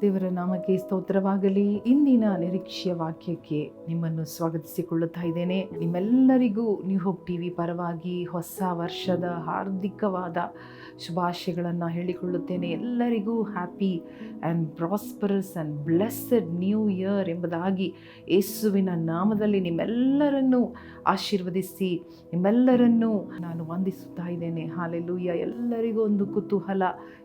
ದೇವರ ನಾಮಕ್ಕೆ ಸ್ತೋತ್ರವಾಗಲಿ. ಇಂದಿನ ನಿರೀಕ್ಷೆಯ ವಾಕ್ಯಕ್ಕೆ ನಿಮ್ಮನ್ನು ಸ್ವಾಗತಿಸಿಕೊಳ್ಳುತ್ತಾ ಇದ್ದೇನೆ. ನಿಮ್ಮೆಲ್ಲರಿಗೂ ನ್ಯೂ ಹೋಪ್ ಟಿ ವಿ ಪರವಾಗಿ ಹೊಸ ವರ್ಷದ ಹಾರ್ದಿಕವಾದ ಶುಭಾಶಯಗಳನ್ನು ಹೇಳಿಕೊಳ್ಳುತ್ತೇನೆ. ಎಲ್ಲರಿಗೂ happy and prosperous and blessed new year ಎಂಬುದಾಗಿ ಯೇಸುವಿನ ನಾಮದಲ್ಲಿ ನಿಮ್ಮೆಲ್ಲರನ್ನೂ ಆಶೀರ್ವದಿಸಿ, ನಿಮ್ಮೆಲ್ಲರನ್ನೂ ನಾನು ವಂದಿಸುತ್ತಾ ಇದ್ದೇನೆ. ಹಾಲೆಲ್ಲೂಯ್ಯ ಎಲ್ಲರಿಗೂ ಒಂದು ಕುತೂಹಲ.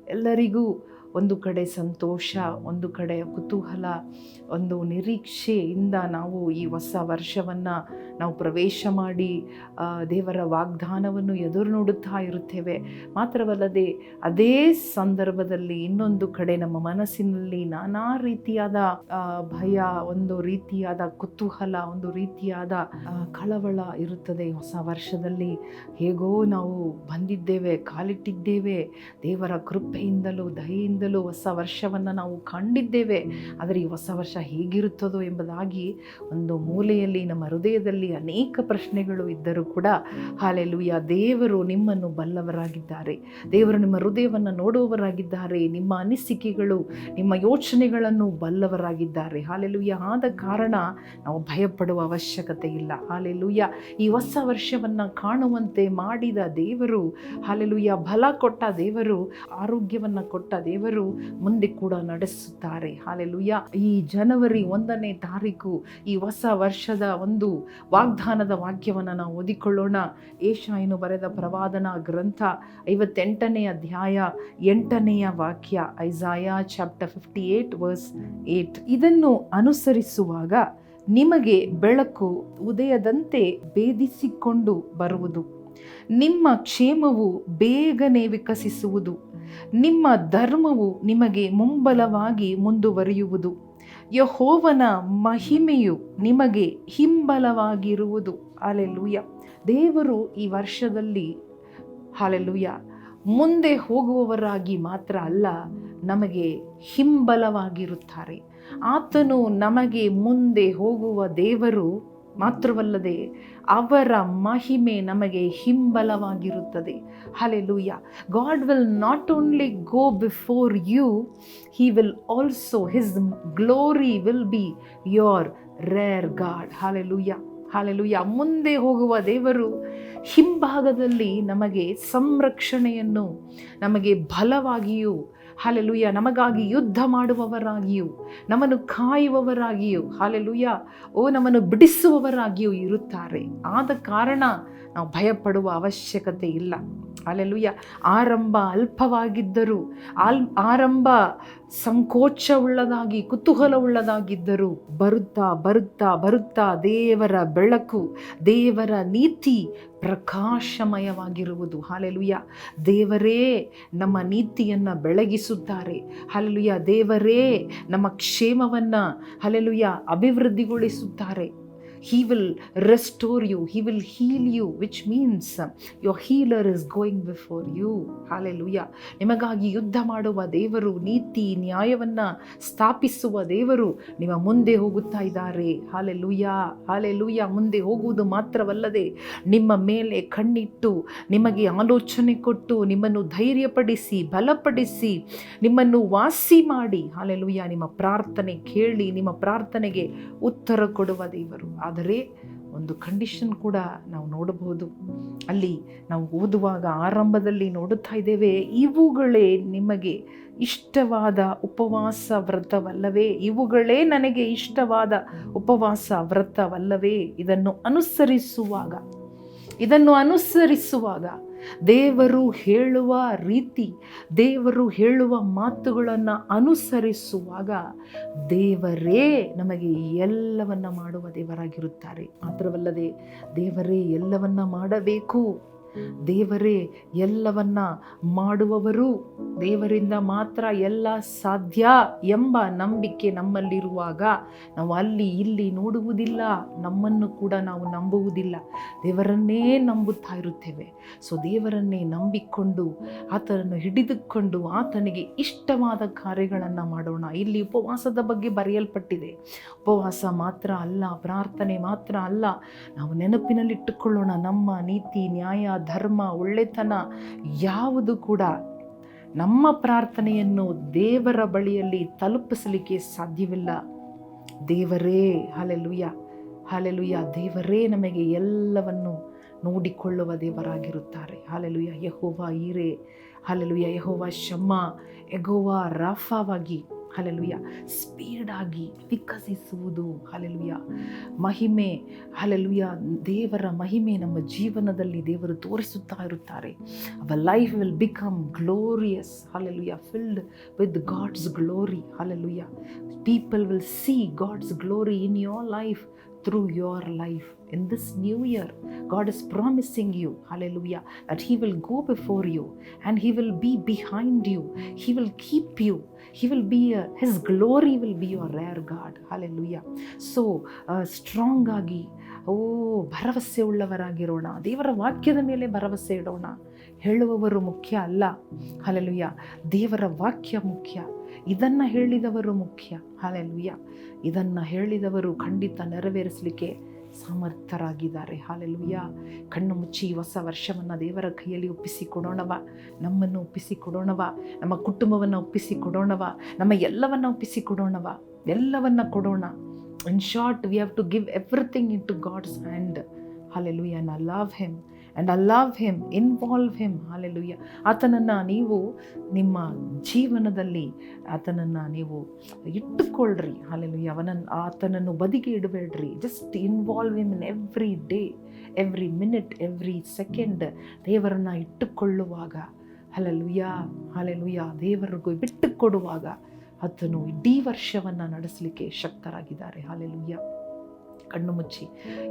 ಎಲ್ಲರಿಗೂ ಒಂದು ಕಡೆ ಸಂತೋಷ ಒಂದು ಕಡೆ ಕುತೂಹಲ ಒಂದು ನಿರೀಕ್ಷೆಯಿಂದ ನಾವು ಈ ಹೊಸ ವರ್ಷವನ್ನು ನಾವು ಪ್ರವೇಶ ಮಾಡಿ ದೇವರ ವಾಗ್ದಾನವನ್ನು ಎದುರು ನೋಡುತ್ತಾ ಇರುತ್ತೇವೆ. ಮಾತ್ರವಲ್ಲದೆ ಅದೇ ಸಂದರ್ಭದಲ್ಲಿ ಇನ್ನೊಂದು ಕಡೆ ನಮ್ಮ ಮನಸ್ಸಿನಲ್ಲಿ ನಾನಾ ರೀತಿಯಾದ ಭಯ ಒಂದು ರೀತಿಯಾದ ಕುತೂಹಲ ಒಂದು ರೀತಿಯಾದ ಕಳವಳ ಇರುತ್ತದೆ ಹೊಸ ವರ್ಷದಲ್ಲಿ. ಹೇಗೋ ನಾವು ಬಂದಿದ್ದೇವೆ ಕಾಲಿಟ್ಟಿದ್ದೇವೆ ದೇವರ ಕೃಪೆಯಿಂದಲೂ ದಯೆಯಿಂದಲೂ ಹೊಸ ವರ್ಷವನ್ನು ನಾವು ಕಂಡಿದ್ದೇವೆ. ಆದರೆ ಈ ಹೊಸ ವರ್ಷ ಹೇಗಿರುತ್ತದೋ ಎಂಬುದಾಗಿ ಒಂದು ಮೂಲೆಯಲ್ಲಿ, ನಮ್ಮ ಹೃದಯದಲ್ಲಿ ಅನೇಕ ಪ್ರಶ್ನೆಗಳು ಇದ್ದರೂ ಕೂಡ, ಹಾಲೆಲುಯ್ಯ, ದೇವರು ನಿಮ್ಮನ್ನು ಬಲ್ಲವರಾಗಿದ್ದಾರೆ. ದೇವರು ನಿಮ್ಮ ಹೃದಯವನ್ನು ನೋಡುವವರಾಗಿದ್ದಾರೆ. ನಿಮ್ಮ ಅನಿಸಿಕೆಗಳು, ನಿಮ್ಮ ಯೋಚನೆಗಳನ್ನು ಬಲ್ಲವರಾಗಿದ್ದಾರೆ. ಹಾಲೆಲುಯ್ಯ! ಆದ ಕಾರಣ ನಾವು ಭಯಪಡುವ ಅವಶ್ಯಕತೆ ಇಲ್ಲ. ಹಾಲೆಲುಯ್ಯ! ಈ ಹೊಸ ವರ್ಷವನ್ನು ಕಾಣುವಂತೆ ಮಾಡಿದ ದೇವರು, ಹಾಲೆಲುಯ್ಯ! ಬಲ ಕೊಟ್ಟ ದೇವರು, ಆರೋಗ್ಯವನ್ನು ಕೊಟ್ಟ ದೇವರು ಮುಂದೆ ಕೂಡ ನಡೆಸುತ್ತಾರೆ. ಹಾಲೆಲುಯ್ಯ. ಈ ಜನವರಿ ಒಂದನೇ ತಾರೀಕು, ಈ ಹೊಸ ವರ್ಷದ ಒಂದು ವಾಗ್ದಾನದ ವಾಕ್ಯವನ್ನು ನಾವು ಓದಿಕೊಳ್ಳೋಣ. ಏಷಾಯನು ಬರೆದ ಪ್ರವಾದನ ಗ್ರಂಥ ಐವತ್ತೆಂಟನೇ ಅಧ್ಯಾಯ ಎಂಟನೆಯ ವಾಕ್ಯ, Isaiah chapter fifty eight verse eight. ಇದನ್ನು ಅನುಸರಿಸುವಾಗ ನಿಮಗೆ ಬೆಳಕು ಉದಯದಂತೆ ಭೇದಿಸಿಕೊಂಡು ಬರುವುದು. ನಿಮ್ಮ ಕ್ಷೇಮವು ಬೇಗನೆ ವಿಕಸಿಸುವುದು. ನಿಮ್ಮ ಧರ್ಮವು ನಿಮಗೆ ಮುಂಬಲವಾಗಿ ಮುಂದುವರಿಯುವುದು. ಯಹೋವನ ಮಹಿಮೆಯು ನಿಮಗೆ ಹಿಂಬಲವಾಗಿರುವುದು. ಅಲೆಲುಯ್ಯ ದೇವರು ಈ ವರ್ಷದಲ್ಲಿ ಹಾಲೆಲೂಯ ಮುಂದೆ ಹೋಗುವವರಾಗಿ ಮಾತ್ರ ಅಲ್ಲ, ನಮಗೆ ಹಿಂಬಲವಾಗಿರುತ್ತಾರೆ. ಆತನು ನಮಗೆ ಮುಂದೆ ಹೋಗುವ ದೇವರು ಮಾತ್ರವಲ್ಲದೆ ಅವರ ಮಹಿಮೆ ನಮಗೆ ಹಿಂಬಲವಾಗಿರುತ್ತದೆ. Hallelujah God will not only go before you he will also his glory will be your rear God hallelujah hallelujah ಮುಂದೆ ಹೋಗುವ ದೇವರು ಹಿಂಭಾಗದಲ್ಲಿ ನಮಗೆ ಸಂರಕ್ಷಣೆಯನ್ನು, ನಮಗೆ ಬಲವಾಗಿಯೂ ಹಾಲೆಲುಯ್ಯ. ನಮಗಾಗಿ ಯುದ್ಧ ಮಾಡುವವರಾಗಿಯೂ, ನಮ್ಮನ್ನು ಕಾಯುವವರಾಗಿಯೂ, ಹಾಲೆಲುಯ್ಯ. ಓ, ನಮ್ಮನ್ನು ಬಿಡಿಸುವವರಾಗಿಯೂ ಇರುತ್ತಾರೆ. ಆದ ಕಾರಣ ನಾವು ಭಯಪಡುವ ಅವಶ್ಯಕತೆ ಇಲ್ಲ. ಅಲ್ಲೆಲುಯ್ಯ ಆರಂಭ ಅಲ್ಪವಾಗಿದ್ದರೂ, ಆಲ್, ಆರಂಭ ಸಂಕೋಚವುಳ್ಳದಾಗಿ, ಕುತೂಹಲವುಳ್ಳದಾಗಿದ್ದರೂ ಬರುತ್ತಾ ಬರುತ್ತಾ ಬರುತ್ತಾ ದೇವರ ಬೆಳಕು, ದೇವರ ನೀತಿ ಪ್ರಕಾಶಮಯವಾಗಿರುವುದು. ಹಾಲೆಲುಯ್ಯ ದೇವರೇ ನಮ್ಮ ನೀತಿಯನ್ನು ಬೆಳಗಿಸುತ್ತಾರೆ. ಹಾಲೆಲುಯ್ಯ ದೇವರೇ ನಮ್ಮ ಕ್ಷೇಮವನ್ನು ಹಾಲೆಲುಯ್ಯ ಅಭಿವೃದ್ಧಿಗೊಳಿಸುತ್ತಾರೆ. He will restore you. He will heal you which means uh, your healer is going before you. Hallelujah. ನಿಮಗಾಗಿ ಯುದ್ಧ ಮಾಡುವ ದೇವರು ನೀತಿ ನ್ಯಾಯವನ್ನು ಸ್ಥಾಪಿಸುವ ದೇವರು ನಿಮ್ಮ ಮುಂದೆ ಹೋಗುತ್ತಾ ಇದ್ದಾರೆ. ಹಾಲೆಲೂಯ ಹಾಲೆಲುಯ್ಯ ಮುಂದೆ ಹೋಗುವುದು ಮಾತ್ರವಲ್ಲದೆ ನಿಮ್ಮ ಮೇಲೆ ಕಣ್ಣಿಟ್ಟು ನಿಮಗೆ ಆಲೋಚನೆ ಕೊಟ್ಟು ನಿಮ್ಮನ್ನು ಧೈರ್ಯಪಡಿಸಿ ಬಲಪಡಿಸಿ ನಿಮ್ಮನ್ನು ವಾಸಿ ಮಾಡಿ. ಹಾಲೆಲುಯ್ಯ ನಿಮ್ಮ ಪ್ರಾರ್ಥನೆ ಕೇಳಿ ನಿಮ್ಮ ಪ್ರಾರ್ಥನೆಗೆ ಉತ್ತರ ಕೊಡುವ ದೇವರು. ಆದರೆ ಒಂದು ಕಂಡೀಷನ್ ಕೂಡ ನಾವು ನೋಡಬಹುದು. ಅಲ್ಲಿ ನಾವು ಓದುವಾಗ ಆರಂಭದಲ್ಲಿ ನೋಡುತ್ತಾ ಇದ್ದೇವೆ, ಇವುಗಳೇ ನಿಮಗೆ ಇಷ್ಟವಾದ ಉಪವಾಸ ವ್ರತವಲ್ಲವೇ? ಇವುಗಳೇ ನನಗೆ ಇಷ್ಟವಾದ ಉಪವಾಸ ವ್ರತವಲ್ಲವೇ? ಇದನ್ನು ಅನುಸರಿಸುವಾಗ ಇದನ್ನು ಅನುಸರಿಸುವಾಗ ದೇವರು ಹೇಳುವ ರೀತಿ, ದೇವರು ಹೇಳುವ ಮಾತುಗಳನ್ನು ಅನುಸರಿಸುವಾಗ ದೇವರೇ ನಮಗೆ ಎಲ್ಲವನ್ನ ಮಾಡುವ ದೇವರಾಗಿರುತ್ತಾರೆ. ಮಾತ್ರವಲ್ಲದೆ ದೇವರೇ ಎಲ್ಲವನ್ನ ಮಾಡಬೇಕು. ದೇವರೇ, ಎಲ್ಲವನ್ನ ಮಾಡುವವರು ದೇವರಿಂದ ಮಾತ್ರ ಎಲ್ಲ ಸಾಧ್ಯ ಎಂಬ ನಂಬಿಕೆ ನಮ್ಮಲ್ಲಿರುವಾಗ ನಾವು ಅಲ್ಲಿ ಇಲ್ಲಿ ನೋಡುವುದಿಲ್ಲ, ನಮ್ಮನ್ನು ಕೂಡ ನಾವು ನಂಬುವುದಿಲ್ಲ. ದೇವರನ್ನೇ ನಂಬುತ್ತಾ ಇರುತ್ತೇವೆ. ಸೊ ದೇವರನ್ನೇ ನಂಬಿಕೊಂಡು, ಆತನನ್ನು ಹಿಡಿದುಕೊಂಡು ಆತನಿಗೆ ಇಷ್ಟವಾದ ಕಾರ್ಯಗಳನ್ನು ಮಾಡೋಣ. ಇಲ್ಲಿ ಉಪವಾಸದ ಬಗ್ಗೆ ಬರೆಯಲ್ಪಟ್ಟಿದೆ. ಉಪವಾಸ ಮಾತ್ರ ಅಲ್ಲ, ಪ್ರಾರ್ಥನೆ ಮಾತ್ರ ಅಲ್ಲ. ನಾವು ನೆನಪಿನಲ್ಲಿಟ್ಟುಕೊಳ್ಳೋಣ. ನಮ್ಮ ನೀತಿ, ನ್ಯಾಯ ಧರ್ಮ, ಒಳ್ಳೆತನ ಯಾವುದು ಕೂಡ ನಮ್ಮ ಪ್ರಾರ್ಥನೆಯನ್ನು ದೇವರ ಬಳಿಯಲ್ಲಿ ತಲುಪಿಸಲಿಕ್ಕೆ ಸಾಧ್ಯವಿಲ್ಲ. ದೇವರೇ ಹಾಲೆಲುಯ್ಯ ಹಾಲೆಲುಯ್ಯ ದೇವರೇ ನಮಗೆ ಎಲ್ಲವನ್ನು ನೋಡಿಕೊಳ್ಳುವ ದೇವರಾಗಿರುತ್ತಾರೆ. Hallelujah Jehovah Jireh hallelujah Jehovah Shammah Jehovah ರಾಫಾವಾಗಿ hallelujah ಸ್ಪೀಡಾಗಿ ವಿಕಸಿಸುವುದು ಹಲೆಲುಯ್ಯ ಮಹಿಮೆ ಹಲೆಲುಯ್ಯ ದೇವರ ಮಹಿಮೆ ನಮ್ಮ ಜೀವನದಲ್ಲಿ ದೇವರು ತೋರಿಸುತ್ತಾ ಇರುತ್ತಾರೆ our life will become glorious hallelujah filled with God's glory hallelujah people will see God's glory in your life through your life. In this new year, god is promising you, hallelujah, that he will go before you and he will be behind you. He will keep you. He will be a, his glory will be your rare god hallelujah. So strong strong ಆಗಿ ಓ ಭರವಸೆ ಉಳ್ಳವರಾಗಿರೋಣ. ದೇವರ ವಾಕ್ಯದ ಮೇಲೆ ಭರವಸೆ ಇಡೋಣ. ಹೇಳುವವರು ಮುಖ್ಯ ಅಲ್ಲ. ಹಲಲುಯ್ಯ ದೇವರ ವಾಕ್ಯ ಮುಖ್ಯ. ಇದನ್ನು ಹೇಳಿದವರು ಮುಖ್ಯ. ಹಲಲುಯ್ಯ ಇದನ್ನು ಹೇಳಿದವರು ಖಂಡಿತ ನೆರವೇರಿಸಲಿಕ್ಕೆ ಸಮರ್ಥರಾಗಿದ್ದಾರೆ. ಹಾಲೆಲುಯ್ಯ ಕಣ್ಣು ಮುಚ್ಚಿ ಹೊಸ ವರ್ಷವನ್ನು ದೇವರ ಕೈಯಲ್ಲಿ ಒಪ್ಪಿಸಿ ಕೊಡೋಣವ ನಮ್ಮನ್ನು ಒಪ್ಪಿಸಿ ಕೊಡೋಣವ ನಮ್ಮ ಕುಟುಂಬವನ್ನು ಒಪ್ಪಿಸಿ ಕೊಡೋಣವ ನಮ್ಮ ಎಲ್ಲವನ್ನು ಒಪ್ಪಿಸಿ ಕೊಡೋಣವ ಎಲ್ಲವನ್ನ ಕೊಡೋಣ. In short we have to give everything into God's and hallelujah ನ love him and I love him involve him hallelujah ಆತನನ್ನು ನೀವು ನಿಮ್ಮ ಜೀವನದಲ್ಲಿ ಆತನನ್ನು ನೀವು ಇಟ್ಟುಕೊಳ್ಳ್ರಿ ಹಾಲೆಲುಯ್ಯ ಅವನನ್ನು ಆತನನ್ನು ಬದಿಗೆ ಇಡಬೇಡ್ರಿ. Just involve him in every day every minute every second ದೇವರನ್ನು ಇಟ್ಟುಕೊಳ್ಳುವಾಗ. ಹಲಲುಯ್ಯ ಹಾಲೆಲುಯ್ಯ ದೇವರಿಗೂ ಬಿಟ್ಟುಕೊಡುವಾಗ ಆತನು ಇಡೀ ವರ್ಷವನ್ನು ನಡೆಸಲಿಕ್ಕೆ ಶಕ್ತರಾಗಿದ್ದಾರೆ. ಹಾಲೆಲುಯ್ಯ ಕಣ್ಣು ಮುಚ್ಚಿ,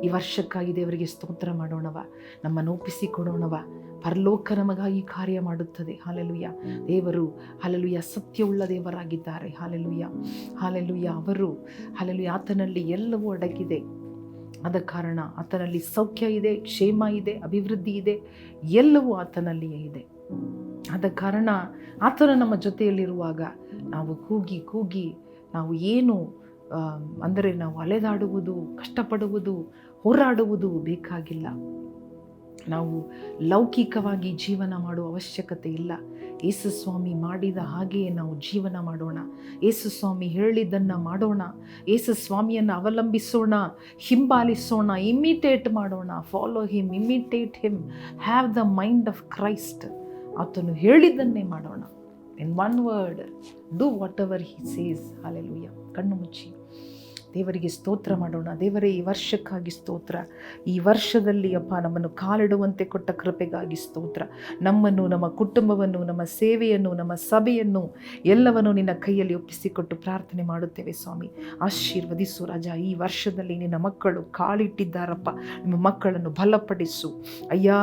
ಈ ವರ್ಷಕ್ಕಾಗಿ ದೇವರಿಗೆ ಸ್ತೋತ್ರ ಮಾಡೋಣವ, ನಮ್ಮನ್ನು ಒಪ್ಪಿಸಿಕೊಡೋಣವ ಪರಲೋಕ ನಮಗಾಗಿ ಕಾರ್ಯ ಮಾಡುತ್ತದೆ. ಹಾಲೆಲುಯ್ಯ. ದೇವರು ಹಾಲೆಲುಯ್ಯ, ಸತ್ಯವುಳ್ಳ ದೇವರಾಗಿದ್ದಾರೆ. ಹಾಲೆಲುಯ್ಯ. ಹಾಲೆಲುಯ್ಯ, ಅವರು, ಹಾಲೆಲುಯ್ಯ, ಆತನಲ್ಲಿ ಎಲ್ಲವೂ ಅಡಗಿದೆ. ಆದ ಕಾರಣ ಆತನಲ್ಲಿ ಸೌಖ್ಯ ಇದೆ, ಕ್ಷೇಮ ಇದೆ, ಅಭಿವೃದ್ಧಿ ಇದೆ, ಎಲ್ಲವೂ ಆತನಲ್ಲಿಯೇ ಇದೆ. ಆದ ಕಾರಣ ಆತನ ನಮ್ಮ ಜೊತೆಯಲ್ಲಿರುವಾಗ ನಾವು ಕೂಗಿ ಕೂಗಿ ನಾವು ಏನು ಅಂದರೆ ನಾವು ಅಲೆದಾಡುವುದು, ಕಷ್ಟಪಡುವುದು, ಹೋರಾಡುವುದು ಬೇಕಾಗಿಲ್ಲ. ನಾವು ಲೌಕಿಕವಾಗಿ ಜೀವನ ಮಾಡುವ ಅವಶ್ಯಕತೆ ಇಲ್ಲ. ಯೇಸು ಸ್ವಾಮಿ ಮಾಡಿದ ಹಾಗೆಯೇ ನಾವು ಜೀವನ ಮಾಡೋಣ. ಯೇಸು ಸ್ವಾಮಿ ಹೇಳಿದ್ದನ್ನು ಮಾಡೋಣ. ಯೇಸು ಸ್ವಾಮಿಯನ್ನು ಅವಲಂಬಿಸೋಣ, ಹಿಂಬಾಲಿಸೋಣ, ಇಮಿಟೇಟ್ ಮಾಡೋಣ, follow him, imitate him, have the mind of Christ. ಆತನು ಹೇಳಿದ್ದನ್ನೇ ಮಾಡೋಣ. In one word, do whatever he says. Hallelujah ಕಣ್ಣು ಮುಚ್ಚಿ. ದೇವರಿಗೆ ಸ್ತೋತ್ರ ಮಾಡೋಣ. ದೇವರೇ, ಈ ವರ್ಷಕ್ಕಾಗಿ ಸ್ತೋತ್ರ. ಈ ವರ್ಷದಲ್ಲಿ ಅಪ್ಪ ನಮ್ಮನ್ನು ಕಾಲಿಡುವಂತೆ ಕೊಟ್ಟ ಕೃಪೆಗಾಗಿ ಸ್ತೋತ್ರ. ನಮ್ಮನ್ನು, ನಮ್ಮ ಕುಟುಂಬವನ್ನು, ನಮ್ಮ ಸೇವೆಯನ್ನು, ನಮ್ಮ ಸಭೆಯನ್ನು ಎಲ್ಲವನ್ನು ನಿನ್ನ ಕೈಯಲ್ಲಿ ಒಪ್ಪಿಸಿಕೊಟ್ಟು ಪ್ರಾರ್ಥನೆ ಮಾಡುತ್ತೇವೆ ಸ್ವಾಮಿ. ಆಶೀರ್ವದಿಸು ರಾಜ, ಈ ವರ್ಷದಲ್ಲಿ ನಿನ್ನ ಮಕ್ಕಳು ಕಾಲಿಟ್ಟಿದ್ದಾರಪ್ಪ. ನಿಮ್ಮ ಮಕ್ಕಳನ್ನು ಬಲಪಡಿಸು. ಅಯ್ಯ,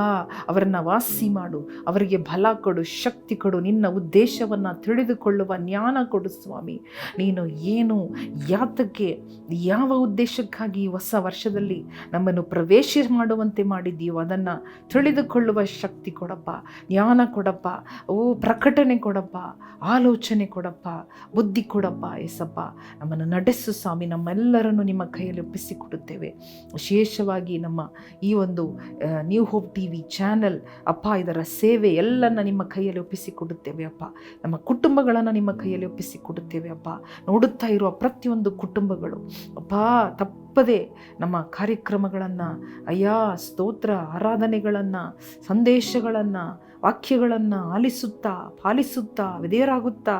ಅವರನ್ನು ವಾಸಿ ಮಾಡು. ಅವರಿಗೆ ಬಲ ಕೊಡು, ಶಕ್ತಿ ಕೊಡು. ನಿನ್ನ ಉದ್ದೇಶವನ್ನು ತಿಳಿದುಕೊಳ್ಳುವ ಜ್ಞಾನ ಕೊಡು ಸ್ವಾಮಿ. ನೀನು ಏನು ಯಾತಕ್ಕೆ ಯಾವ ಉದ್ದೇಶಕ್ಕಾಗಿ ಹೊಸ ವರ್ಷದಲ್ಲಿ ನಮ್ಮನ್ನು ಪ್ರವೇಶ ಮಾಡುವಂತೆ ಮಾಡಿದ್ದೀಯೋ ಅದನ್ನು ತಿಳಿದುಕೊಳ್ಳುವ ಶಕ್ತಿ ಕೊಡಪ್ಪ, ಜ್ಞಾನ ಕೊಡಪ್ಪ, ಓ ಪ್ರಕಟಣೆ ಕೊಡಪ್ಪ, ಆಲೋಚನೆ ಕೊಡಪ್ಪ, ಬುದ್ಧಿ ಕೊಡಪ್ಪ ಎಸಪ್ಪ ನಮ್ಮನ್ನು ನಡೆಸು ಸ್ವಾಮಿ, ನಮ್ಮೆಲ್ಲರನ್ನು ನಿಮ್ಮ ಕೈಯಲ್ಲಿ ಒಪ್ಪಿಸಿಕೊಡುತ್ತೇವೆ. ವಿಶೇಷವಾಗಿ ನಮ್ಮ ಈ ಒಂದು New Hope T V channel, ಅಪ್ಪ ಇದರ ಸೇವೆ ಎಲ್ಲನ ನಿಮ್ಮ ಕೈಯಲ್ಲಿ ಒಪ್ಪಿಸಿಕೊಡುತ್ತೇವೆ ಅಪ್ಪ. ನಮ್ಮ ಕುಟುಂಬಗಳನ್ನು ನಿಮ್ಮ ಕೈಯಲ್ಲಿ ಒಪ್ಪಿಸಿಕೊಡುತ್ತೇವೆ ಅಪ್ಪ. ನೋಡುತ್ತಾ ಇರುವ ಪ್ರತಿಯೊಂದು ಕುಟುಂಬಗಳು ಅಪ್ಪ ತಪ್ಪದೆ ನಮ್ಮ ಕಾರ್ಯಕ್ರಮಗಳನ್ನು ಅಯ್ಯ ಸ್ತೋತ್ರ ಆರಾಧನೆಗಳನ್ನು ಸಂದೇಶಗಳನ್ನು ವಾಕ್ಯಗಳನ್ನು ಆಲಿಸುತ್ತಾ, ಪಾಲಿಸುತ್ತಾ, ವಿಧೇಯರಾಗುತ್ತಾ,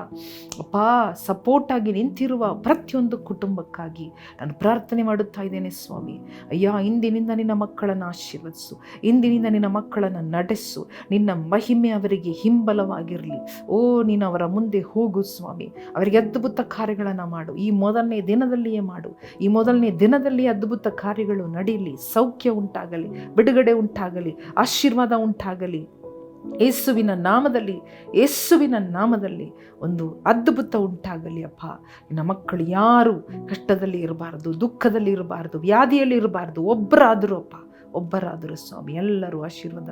ಅಪ್ಪ ಸಪೋರ್ಟಾಗಿ ನಿಂತಿರುವ ಪ್ರತಿಯೊಂದು ಕುಟುಂಬಕ್ಕಾಗಿ ನಾನು ಪ್ರಾರ್ಥನೆ ಮಾಡುತ್ತಾ ಇದ್ದೇನೆ ಸ್ವಾಮಿ. ಅಯ್ಯ, ಇಂದಿನಿಂದ ನಿನ್ನ ಮಕ್ಕಳನ್ನು ಆಶೀರ್ವದಿಸು. ಇಂದಿನಿಂದ ನಿನ್ನ ಮಕ್ಕಳನ್ನು ನಡೆಸು. ನಿನ್ನ ಮಹಿಮೆ ಅವರಿಗೆ ಹಿಂಬಲವಾಗಿರಲಿ. ಓ, ನೀನು ಅವರ ಮುಂದೆ ಹೋಗು ಸ್ವಾಮಿ. ಅವರಿಗೆ ಅದ್ಭುತ ಕಾರ್ಯಗಳನ್ನು ಮಾಡು. ಈ ಮೊದಲನೇ ದಿನದಲ್ಲಿಯೇ ಮಾಡು. ಈ ಮೊದಲನೇ ದಿನದಲ್ಲಿ ಅದ್ಭುತ ಕಾರ್ಯಗಳು ನಡೆಯಲಿ ಸೌಖ್ಯ ಉಂಟಾಗಲಿ, ಬಿಡುಗಡೆ ಉಂಟಾಗಲಿ, ಆಶೀರ್ವಾದ ಉಂಟಾಗಲಿ. ಯೇಸುವಿನ ನಾಮದಲ್ಲಿ ಯೇಸುವಿನ ನಾಮದಲ್ಲಿ ಒಂದು ಅದ್ಭುತ ಉಂಟಾಗಲಿ ಅಪ್ಪ. ನಿನ್ನ ಮಕ್ಕಳು ಯಾರು? ಕಷ್ಟದಲ್ಲಿ ಇರಬಾರ್ದು, ದುಃಖದಲ್ಲಿ ಇರಬಾರ್ದು, ವ್ಯಾಧಿಯಲ್ಲಿ ಇರಬಾರ್ದು, ಒಬ್ಬರಾದರೂ ಅಪ್ಪ, ಒಬ್ಬರಾದರೂ ಸ್ವಾಮಿ. ಎಲ್ಲರೂ ಆಶೀರ್ವಾದ,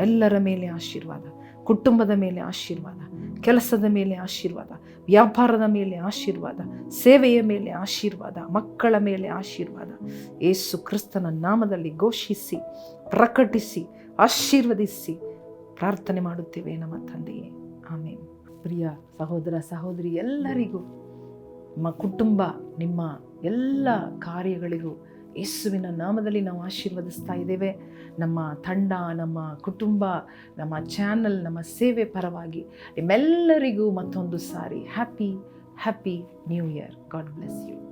ಎಲ್ಲರ ಮೇಲೆ ಆಶೀರ್ವಾದ, ಕುಟುಂಬದ ಮೇಲೆ ಆಶೀರ್ವಾದ, ಕೆಲಸದ ಮೇಲೆ ಆಶೀರ್ವಾದ, ವ್ಯಾಪಾರದ ಮೇಲೆ ಆಶೀರ್ವಾದ, ಸೇವೆಯ ಮೇಲೆ ಆಶೀರ್ವಾದ, ಮಕ್ಕಳ ಮೇಲೆ ಆಶೀರ್ವಾದ. ಏಸು ಕ್ರಿಸ್ತನ ನಾಮದಲ್ಲಿ ಘೋಷಿಸಿ, ಪ್ರಕಟಿಸಿ, ಆಶೀರ್ವದಿಸಿ ಪ್ರಾರ್ಥನೆ ಮಾಡುತ್ತೇವೆ ನಮ್ಮ ತಂದೆಯೇ. ಆಮೇಲೆ ಪ್ರಿಯ ಸಹೋದರ ಸಹೋದರಿ, ಎಲ್ಲರಿಗೂ, ನಿಮ್ಮ ಕುಟುಂಬ, ನಿಮ್ಮ ಎಲ್ಲ ಕಾರ್ಯಗಳಿಗೂ ಯೇಸುವಿನ ನಾಮದಲ್ಲಿ ನಾವು ಆಶೀರ್ವದಿಸ್ತಾ ಇದ್ದೇವೆ. ನಮ್ಮ ತಂಡ, ನಮ್ಮ ಕುಟುಂಬ, ನಮ್ಮ ಚಾನಲ್, ನಮ್ಮ ಸೇವೆ ಪರವಾಗಿ ನಿಮ್ಮೆಲ್ಲರಿಗೂ ಮತ್ತೊಂದು ಸಾರಿ, happy happy new year. God bless you.